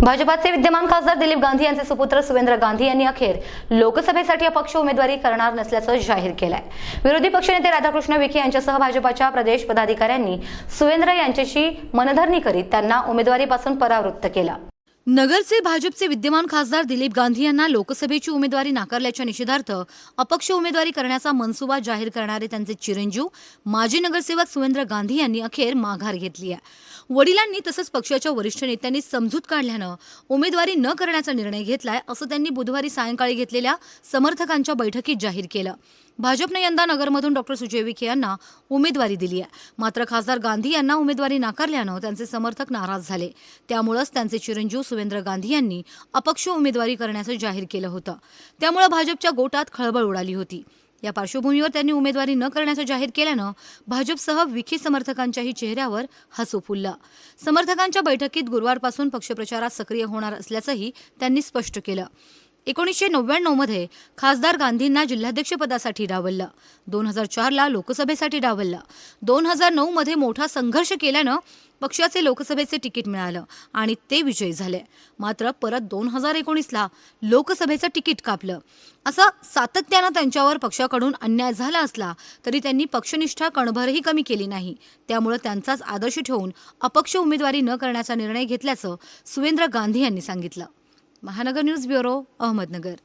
भाजपाचे विद्यमान खासदार दिलीप गांधी यांचे सुपुत्र सुवेंद्र गांधी यांनी अखेर लोकसभेसाठी अपक्ष उमेदवारी करणार नसल्याचं जाहीर केलंय. विरोधी पक्षनेते राधाकृष्ण विखे यांच्यासह भाजपाच्या प्रदेश पदाधिकाऱ्यांनी सुवेंद्र यांच्याशी मनधरणी करीत त्यांना उमेदवारीपासून परावृत्त केलं. नगरचे भाजपचे विद्यमान खासदार दिलीप गांधी यांना लोकसभेची उमेदवारी नाकारल्याच्या निषेधार्थ अपक्ष उमेदवारी करण्याचा मनसुबा जाहीर करणारे त्यांचे चिरंजीव माजी नगरसेवक सुरेंद्र गांधी यांनी अखेर माघार घेतली आहे. वडिलांनी तसंच पक्षाच्या वरिष्ठ नेत्यांनी समजूत काढल्यानं उमेदवारी न करण्याचा निर्णय घेतलाय असं त्यांनी बुधवारी सायंकाळी घेतलेल्या समर्थकांच्या बैठकीत जाहीर केलं. भाजपने यंदा नगरमधून डॉक्टर सुजय विखे यांना उमेदवारी दिली आहे. मात्र खासदार गांधी यांना उमेदवारी नाकारल्यानं त्यांचे समर्थक नाराज झाले. त्यामुळंच त्यांचे चिरंजीव सुवेंद्र गांधी यांनी अपक्ष उमेदवारी करण्याचं जाहीर केलं होतं. त्यामुळे भाजपच्या गोटात खळबळ उडाली होती. या पार्श्वभूमीवर त्यांनी उमेदवारी न करण्याचं जाहीर केल्यानं भाजपसह विखे समर्थकांच्याही चेहऱ्यावर हसू फुललं. समर्थकांच्या बैठकीत गुरुवारपासून पक्षप्रचारात सक्रिय होणार असल्याचंही त्यांनी स्पष्ट केलं. एकोणीसशे नव्याण्णवमध्ये खासदार गांधींना जिल्हाध्यक्षपदासाठी डावललं. दोन हजार चारला लोकसभेसाठी डावललं. दोन हजार नऊमध्ये मोठा संघर्ष केल्यानं पक्षाचे लोकसभेचे तिकीट मिळालं आणि ते विजयी झाले. मात्र परत दोन हजार एकोणीसला लोकसभेचं तिकीट कापलं. असं सातत्यानं त्यांच्यावर पक्षाकडून अन्याय झाला असला तरी त्यांनी पक्षनिष्ठा कणभरही कमी केली नाही. त्यामुळे त्यांचाच आदर्श ठेवून अपक्ष उमेदवारी न करण्याचा निर्णय घेतल्याचं सुवेंद्र गांधी यांनी सांगितलं. महानगर न्यूज ब्युरो अहमदनगर.